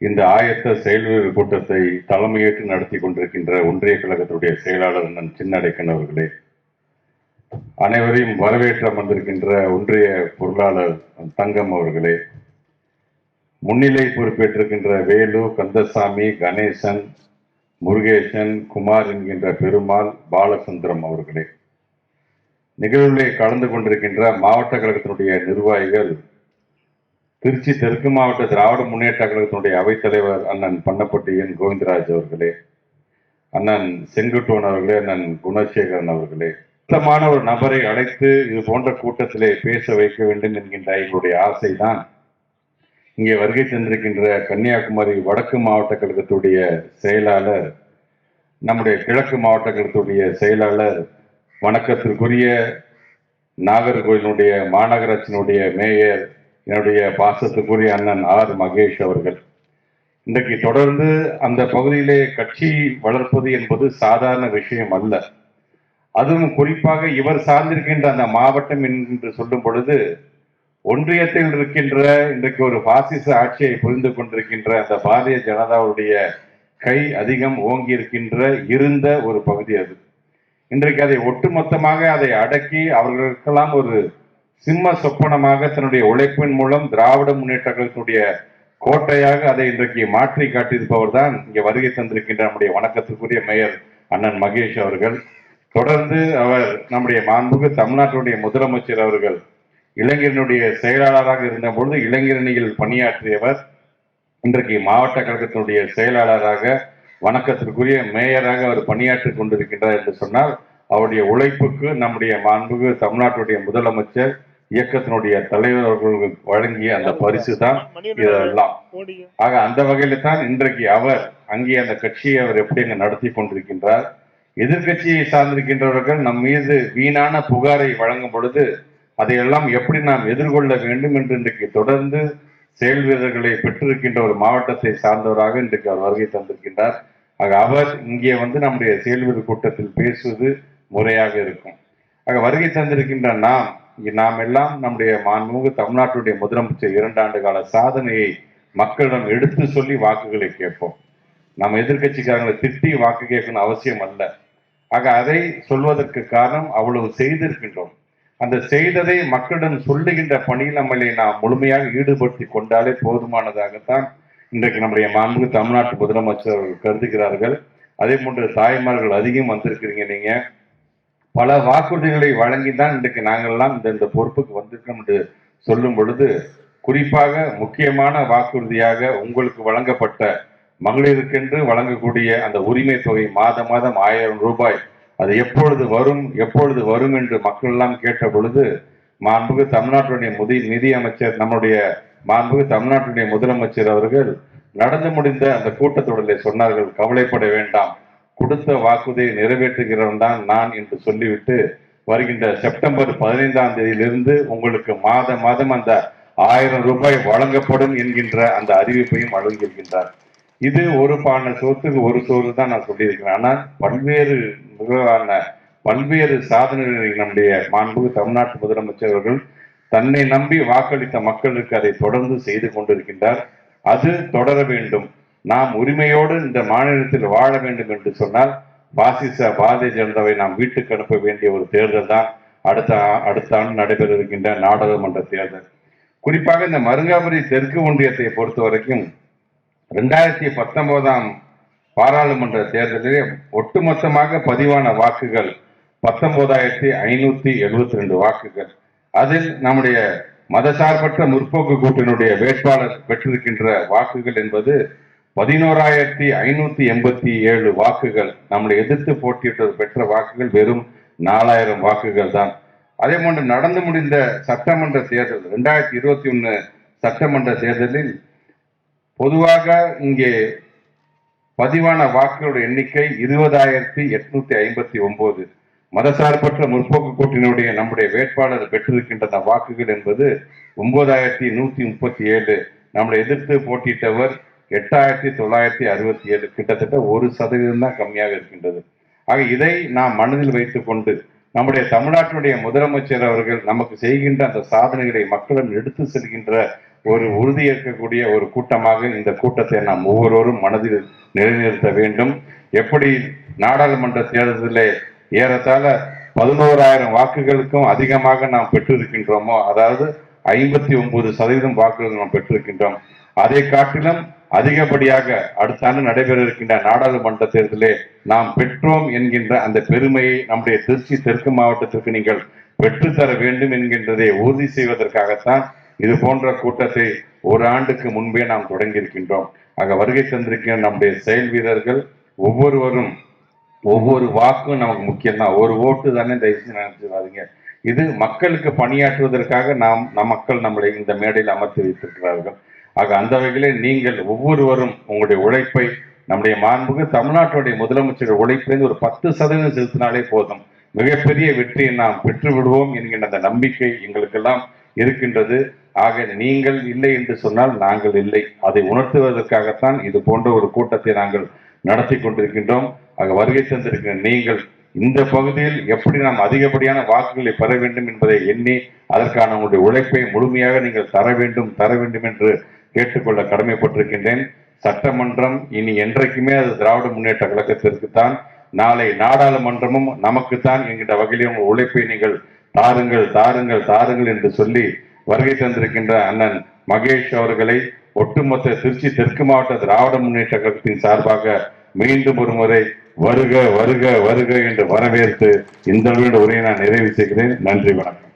இந்த ஆயத்த செயல்வீரர் கூட்டத்தை தலைமையேற்று நடத்தி கொண்டிருக்கின்ற ஒன்றிய கழகத்துடைய செயலாளர் அண்ணன் சின்னடைக்கன் அவர்களே அனைவரையும் வரவேற்று அமர்ந்திருக்கின்ற ஒன்றிய பொருளாளர் தங்கம் அவர்களே முன்னிலை பொறுப்பேற்றிருக்கின்ற வேலு கந்தசாமி கணேசன் முருகேசன் குமார் என்கின்ற பெருமாள் பாலசுந்தரம் அவர்களே. நிகழ்விலே கலந்து கொண்டிருக்கின்ற மாவட்ட கழகத்தினுடைய நிர்வாகிகள் திருச்சி தெற்கு மாவட்ட திராவிட முன்னேற்ற கழகத்தினுடைய அவைத்தலைவர் அண்ணன் பண்ணப்பட்டி என். கோவிந்தராஜ் அவர்களே அண்ணன் செங்குட்டுவன் அவர்களே அண்ணன் குணசேகரன் அவர்களே சுத்தமான ஒரு நபரை அழைத்து இது போன்ற கூட்டத்திலே பேச வைக்க வேண்டும் என்கின்ற எங்களுடைய ஆசைதான். இங்கே வருகை சென்றிருக்கின்ற கன்னியாகுமரி வடக்கு மாவட்ட கழகத்துடைய செயலாளர் நம்முடைய கிழக்கு மாவட்ட கழகத்துடைய செயலாளர் வணக்கத்திற்குரிய நாகர்கோயிலுடைய மாநகராட்சியினுடைய மேயர் என்னுடைய பாசத்துக்குரிய அண்ணன் ஆர். மகேஷ் அவர்கள். இன்றைக்கு தொடர்ந்து அந்த பகுதியிலே கட்சி வளர்ப்பது என்பது சாதாரண விஷயம் அல்ல. அதுவும் குறிப்பாக இவர் சார்ந்திருக்கின்ற அந்த மாவட்டம் என்று சொல்லும் பொழுது ஒன்றியத்தில் இருக்கின்ற இன்றைக்கு ஒரு பாசிச ஆட்சியை புரிந்து கொண்டிருக்கின்ற அந்த பாரதிய ஜனதாவுடைய கை அதிகம் ஓங்கி இருக்கின்ற இருந்த ஒரு பகுதி அது. இன்றைக்கு அதை ஒட்டுமொத்தமாக அதை அடக்கி அவர்களுக்கெல்லாம் ஒரு சிம்ம சொப்பனமாக தன்னுடைய உழைப்பின் மூலம் திராவிட முன்னேற்ற கோட்டையாக அதை இன்றைக்கு மாற்றி காட்டியிருப்பவர் தான் இங்கே வருகை தந்திருக்கின்ற நம்முடைய வணக்கத்துக்குரிய மேயர் அண்ணன் மகேஷ் அவர்கள். தொடர்ந்து அவர் நம்முடைய மாண்புக்கு தமிழ்நாட்டுடைய முதலமைச்சர் அவர்கள் இளைஞரனுடைய செயலாளராக இருந்த பொழுது இளைஞரணியில் பணியாற்றியவர் இன்றைக்கு மாவட்ட கழகத்தினுடைய செயலாளராக வணக்கத்திற்குரிய மேயராக அவர் பணியாற்றிக் கொண்டிருக்கின்றார் என்று சொன்னால் அவருடைய உழைப்புக்கு நம்முடைய மாண்புக்கு தமிழ்நாட்டுடைய முதலமைச்சர் இயக்கத்தினுடைய தலைவர் அவர்கள் வழங்கிய அந்த பரிசு தான் இதெல்லாம். ஆக அந்த வகையில தான் இன்றைக்கு அவர் அங்கே அந்த கட்சியை அவர் எப்படி அங்க நடத்தி கொண்டிருக்கின்றார்? எதிர்க்கட்சியை சார்ந்திருக்கின்றவர்கள் நம் மீது வீணான புகாரை வழங்கும் பொழுது அதையெல்லாம் எப்படி நாம் எதிர்கொள்ள வேண்டும் என்று இன்றைக்கு தொடர்ந்து செயல் வீரர்களை பெற்றிருக்கின்ற ஒரு மாவட்டத்தை சார்ந்தவராக இன்றைக்கு அவர் வருகை தந்திருக்கின்றார். ஆக அவர் இங்கே வந்து நம்முடைய செயல் வீரர் கூட்டத்தில் பேசுவது முறையாக இருக்கும். ஆக வருகை தந்திருக்கின்ற நாம் நாம் எல்லாம் நம்முடைய மாண்புமிகு தமிழ்நாட்டுடைய முதலமைச்சர் இரண்டு ஆண்டு கால சாதனையை மக்களிடம் எடுத்து சொல்லி வாக்குகளை கேட்போம். நம்ம எதிர்க்கட்சிக்காரங்களை திட்டி வாக்கு கேட்கணும் அவசியம் அல்ல. ஆக அதை சொல்வதற்கு காரணம் அவ்வளவு செய்திருக்கின்றோம். அந்த செய்ததை மக்களிடம் சொல்லுகின்ற பணியில் நம்மளை நாம் முழுமையாக ஈடுபடுத்தி கொண்டாலே போதுமானதாகத்தான் இன்றைக்கு நம்முடைய மாண்பு தமிழ்நாட்டு முதலமைச்சர் அவர்கள் கருதுகிறார்கள். அதே போன்று தாய்மார்கள் அதிகம் வந்திருக்கிறீங்க நீங்கள் பல வாக்குறுதிகளை வழங்கி தான் இன்றைக்கு நாங்கள்லாம் இந்த இந்த பொறுப்புக்கு வந்திருக்கோம் என்று சொல்லும் பொழுது குறிப்பாக முக்கியமான வாக்குறுதியாக உங்களுக்கு வழங்கப்பட்ட மகளிருக்கென்று வழங்கக்கூடிய அந்த உரிமை தொகை மாதம் மாதம் ஆயிரம் ரூபாய் அது எப்பொழுது வரும் எப்பொழுது வரும் என்று மக்கள் எல்லாம் கேட்ட பொழுது மாண்புகு தமிழ்நாட்டுடைய முதி நிதி அமைச்சர் நம்முடைய மாண்புகு தமிழ்நாட்டுடைய முதலமைச்சர் அவர்கள் நடந்து முடிந்த அந்த கூட்டத்தொடரில் சொன்னார்கள் கவலைப்பட வேண்டாம் கொடுத்த வாக்குறுதியை நிறைவேற்றுகிறவன் தான் நான் என்று சொல்லிவிட்டு வருகின்ற செப்டம்பர் பதினைந்தாம் தேதியிலிருந்து உங்களுக்கு மாத மாதம் அந்த ஆயிரம் ரூபாய் வழங்கப்படும் என்கின்ற அந்த அறிவிப்பையும் வழங்கியிருக்கின்றார். இது ஒரு பானை சோத்துக்கு ஒரு சோறு தான் நான் சொல்லியிருக்கிறேன். ஆனால் பல்வேறு நிகழ்வான பல்வேறு சாதனைகளை நம்முடைய மாண்பு தமிழ்நாட்டு முதலமைச்சர் அவர்கள் தன்னை நம்பி வாக்களித்த மக்களுக்கு அதை தொடர்ந்து செய்து கொண்டிருக்கின்றார். அது தொடர வேண்டும். நாம் உரிமையோடு இந்த மாநிலத்தில் வாழ வேண்டும் என்று சொன்னால் பாசிச பாரதிய ஜனதாவை நாம் வீட்டுக்கு அனுப்ப வேண்டிய ஒரு தேர்தல் தான் அடுத்த ஆ- அடுத்த ஆண்டு நடைபெற இருக்கின்ற நாடாளுமன்ற தேர்தல். குறிப்பாக இந்த மருங்காபுரி தெற்கு ஒன்றியத்தை பொறுத்த வரைக்கும் ரெண்டாயிரத்தி பத்தொன்பதாம் பாராளுமன்ற தேர்தலிலே ஒட்டுமொத்தமாக பதிவான வாக்குகள் பத்தொன்பதாயிரத்தி ஐநூத்தி எழுபத்தி ரெண்டு வாக்குகள். அதில் நம்முடைய மதசார்பற்ற முற்போக்கு கூட்டினுடைய வேட்பாளர் பெற்றிருக்கின்ற வாக்குகள் என்பது பதினோராயிரத்தி ஐநூத்தி எண்பத்தி ஏழு வாக்குகள் நம்மளை எதிர்த்து போட்டியிட்டது பெற்ற வாக்குகள் வெறும் நாலாயிரம் வாக்குகள் தான். அதே போன்று நடந்து முடிந்த சட்டமன்ற தேர்தல் ரெண்டாயிரத்தி இருபத்தி ஒன்று சட்டமன்ற தேர்தலில் பொதுவாக இங்கே பதிவான வாக்குகளுடைய எண்ணிக்கை இருபதாயிரத்தி எட்நூத்தி ஐம்பத்தி ஒன்பது மதசார்பற்ற முற்போக்கு கூட்டினுடைய நம்முடைய வேட்பாளர் பெற்றிருக்கின்ற அந்த வாக்குகள் என்பது ஒன்பதாயிரத்தி நூத்தி முப்பத்தி ஏழு. நம்மளை எதிர்த்து போட்டியிட்டவர் எட்டாயிரத்தி தொள்ளாயிரத்தி அறுபத்தி ஏழு கிட்டத்தட்ட ஒரு சதவீதம் தான் கம்மியாக இருக்கின்றது. ஆக இதை நாம் மனதில் வைத்துக்கொண்டு நம்முடைய தமிழ்நாட்டினுடைய முதலமைச்சர் அவர்கள் நமக்கு செய்கின்ற அந்த சாதனைகளை மக்களிடம் எடுத்து செல்கின்ற ஒரு உறுதியேற்கக்கூடிய ஒரு கூட்டமாக இந்த கூட்டத்தை நாம் ஒவ்வொருவரும் மனதில் நிலைநிறுத்த வேண்டும். எப்படி நாடாளுமன்ற தேர்தலிலே ஏறத்தாழ பதினோராயிரம் வாக்குகளுக்கும் அதிகமாக நாம் பெற்றிருக்கின்றோமோ அதாவது ஐம்பத்தி ஒன்பது சதவீதம் வாக்குகள் நாம் பெற்றிருக்கின்றோம். அதை காட்டிலும் அதிகப்படியாக அடுத்த ஆண்டு நடைபெற இருக்கின்ற நாடாளுமன்ற தேர்தலே நாம் பெற்றோம் என்கின்ற அந்த பெருமையை நம்முடைய திருச்சி தெற்கு மாவட்டத்திற்கு நீங்கள் பெற்றுத்தர வேண்டும் என்கின்றதை உறுதி செய்வதற்காகத்தான் இது போன்ற கூட்டத்தை ஒரு ஆண்டுக்கு முன்பே நாம் தொடங்கி இருக்கின்றோம் ஆக வருகை தந்திருக்கிற நம்முடைய செயல் வீரர்கள் ஒவ்வொருவரும் ஒவ்வொரு வாக்கும் நமக்கு முக்கியம் தான் ஒரு ஓட்டு தானே தயவுசெய்து நினைச்சுக்காதீங்க. இது மக்களுக்கு பணியாற்றுவதற்காக நாம் நம் மக்கள் நம்மளை இந்த மேடையில் அமர்த்தி வைத்திருக்கிறார்கள். ஆக அந்த வகையிலே நீங்கள் ஒவ்வொருவரும் உங்களுடைய உழைப்பை நம்முடைய மாண்புக்கு தமிழ்நாட்டுடைய முதலமைச்சர் உழைப்பிலிருந்து ஒரு பத்து சதவீதம் செலுத்தினாலே போதும். மிகப்பெரிய வெற்றியை நாம் பெற்று விடுவோம் என்கின்ற அந்த நம்பிக்கை எங்களுக்கெல்லாம் இருக்கின்றது. ஆக நீங்கள் இல்லை என்று சொன்னால் நாங்கள் இல்லை. அதை உணர்த்துவதற்காகத்தான் இது போன்ற ஒரு கூட்டத்தை நாங்கள் நடத்தி கொண்டிருக்கின்றோம். ஆக வருகை தந்திருக்கிற நீங்கள் இந்த பகுதியில் எப்படி நாம் அதிகப்படியான வாக்குகளை பெற வேண்டும் என்பதை எண்ணி அதற்கான உங்களுடைய உழைப்பை முழுமையாக நீங்கள் தர வேண்டும் தர வேண்டும் என்று கேட்டுக்கொள்ள கடமைப்பட்டிருக்கின்றேன். சட்டமன்றம் இனி என்றைக்குமே அது திராவிட முன்னேற்ற கழகத்திற்குத்தான் நாளை நாடாளுமன்றமும் நமக்குத்தான் என்கின்ற வகையிலே உங்கள் உழைப்பை நீங்கள் தாருங்கள் தாருங்கள் தாருங்கள் என்று சொல்லி வருகை தந்திருக்கின்ற அண்ணன் மகேஷ் அவர்களை ஒட்டுமொத்த திருச்சி தெற்கு மாவட்ட திராவிட முன்னேற்ற கழகத்தின் சார்பாக மீண்டும் ஒரு முறை வருக வருக வருக என்று வரவேற்று இந்த உரையை நான் நிறைவு செய்கிறேன். நன்றி வணக்கம்.